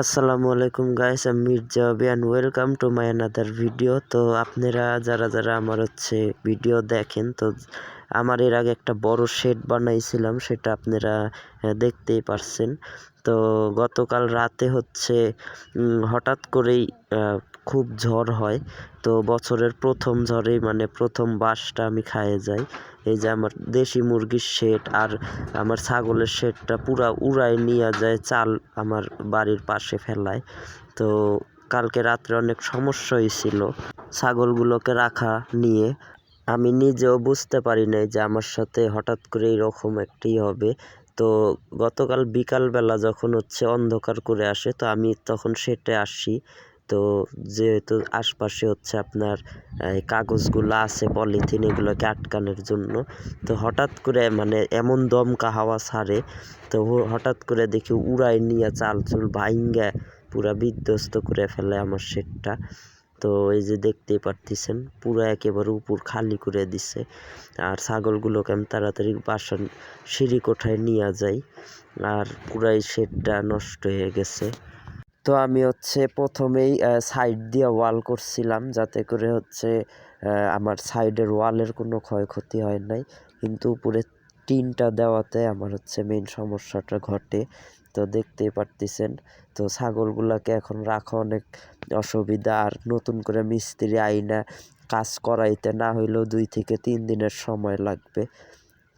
আসসালামু আলাইকুম গাইস আমি Mirza and welcome to my another video তো আপনারা, যারা যারা আমার হচ্ছে ভিডিও দেখেন, তো আমার এর আগে একটা বড় শেড বানাইছিলাম, সেটা আপনারা দেখতেই পারছেন। তো গতকাল রাতে হচ্ছে হঠাৎ করেই খুব ঝড় হয়। তো বছরের প্রথম ঝড়েই মানে প্রথম বাসটা আমি খাইয়ে যাই। এই যে আমার দেশি মুরগির শেড আর আমার ছাগলের শেডটা পুরা উড়ায় নিয়ে যায়, চাল আমার বাড়ির পাশে ফেলায়। তো কালকে রাত্রে অনেক সমস্যা হয়েছিল ছাগলগুলোকে রাখা নিয়ে আমি নিজেও বুঝতে পারি নাই যে আমার সাথে হঠাৎ করে এরকম একটি হবে। তো গতকাল বিকালবেলা যখন হচ্ছে অন্ধকার করে আসে, তো আমি তখন সেটে আসি। তো যেহেতু আশপাশে হচ্ছে আপনার কাগজগুলো আছে, পলিথিন এগুলোকে আটকানোর জন্য, তো হঠাৎ করে মানে এমন দমকা হাওয়া ছাড়ে, তো হঠাৎ করে দেখি উড়াই নিয়ে চাল চুল ভাইঙ্গা পুরা বিধ্বস্ত করে ফেলে আমার শেডটা তো এই যে দেখতেই পারতেছেন, পুরো একেবারে উপর খালি করে দিছে। আর ছাগলগুলোকে আমি তাড়াতাড়ি বাসার সিঁড়ি কোঠায় নিয়ে যাই। আর পুরাই শেডটা নষ্ট হয়ে গেছে। তো আমি হচ্ছে প্রথমেই সাইড দিয়ে ওয়াল করছিলাম যাতে করে হচ্ছে আমার সাইডের ওয়ালের কোনো ক্ষয়ক্ষতি হয় নাই। কিন্তু উপরে টিনটা দেওয়াতে আমার হচ্ছে মেইন সমস্যাটা ঘটে। তো দেখতেই পারতেছেন। তো ছাগলগুলাকে এখন রাখা অনেক অসুবিধা। আর নতুন করে মিস্ত্রি আইনা কাজ করাইতে না হইলেও দুই থেকে তিন দিনের সময় লাগবে।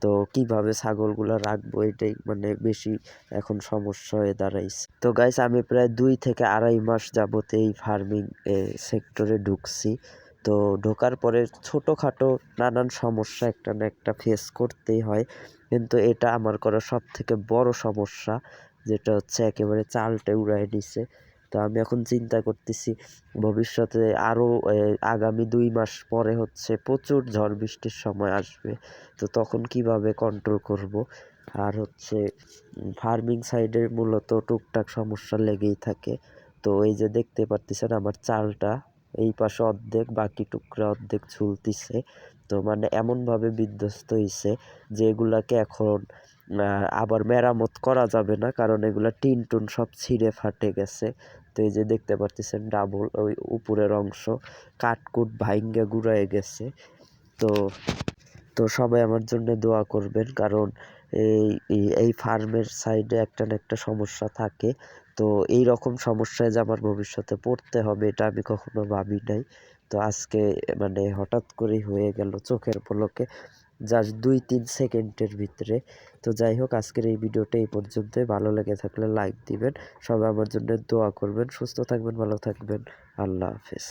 তো কীভাবে ছাগলগুলো রাখব এটাই মানে বেশি এখন সমস্যা হয়ে দাঁড়াইছে। তো গাইস আমি প্রায় দুই থেকে আড়াই মাস যাবত এই ফার্মিং সেক্টরে ঢুকছি। তো ঢোকার পরে ছোটোখাটো নানান সমস্যা একটা না একটা ফেস করতেই হয়। কিন্তু এটা আমার করা সব থেকে বড় সমস্যা। যেটা হচ্ছে একেবারে চালটা উড়াই নিছে। তো আমি এখন চিন্তা করতেছি, ভবিষ্যতে আরও আগামী দুই মাস পরে হচ্ছে প্রচুর ঝড় বৃষ্টির সময় আসবে। তো তখন কীভাবে কন্ট্রোল করব? আর হচ্ছে ফার্মিং সাইডে মূলত টুকটাক সমস্যা লেগেই থাকে। তো এই যে দেখতে পারতেছেন আমার চালটা, এই পাশে অর্ধেক, বাকি টুকরা অর্ধেক ঝুলতিছে। তো মানে এমনভাবে বিধ্বস্ত হয়েছে যেগুলাকে এখন আবার মেরামত করা যাবে না, কারণ এগুলো টিন টুন সব ছিঁড়ে ফাটে গেছে। তো এই যে দেখতে পারতেছেন ডাবল, ওই উপরের অংশ কাটকুট ভাইঙ্গা গুড়ায় গেছে। তো তো সবাই আমার জন্য দোয়া করবেন, কারণ এই, এই- ফার্মের সাইডে একটা না একটা সমস্যা থাকে। তো এই রকম সমস্যায় যে আমার ভবিষ্যতে পড়তে হবে, এটা আমি কখনো ভাবি নাই। তো আজকে মানে হঠাৎ করেই হয়ে গেল চোখের পলকে। জাস্ট দুই তিন সেকেন্ডের ভিতরে। তো যাই হোক আজকের এই ভিডিওটা এই পর্যন্তই। ভালো লেগে থাকলে লাইক দিবেন। সবাই আমার জন্য দোয়া করবেন। সুস্থ থাকবেন, ভালো থাকবেন। আল্লাহ হাফেজ।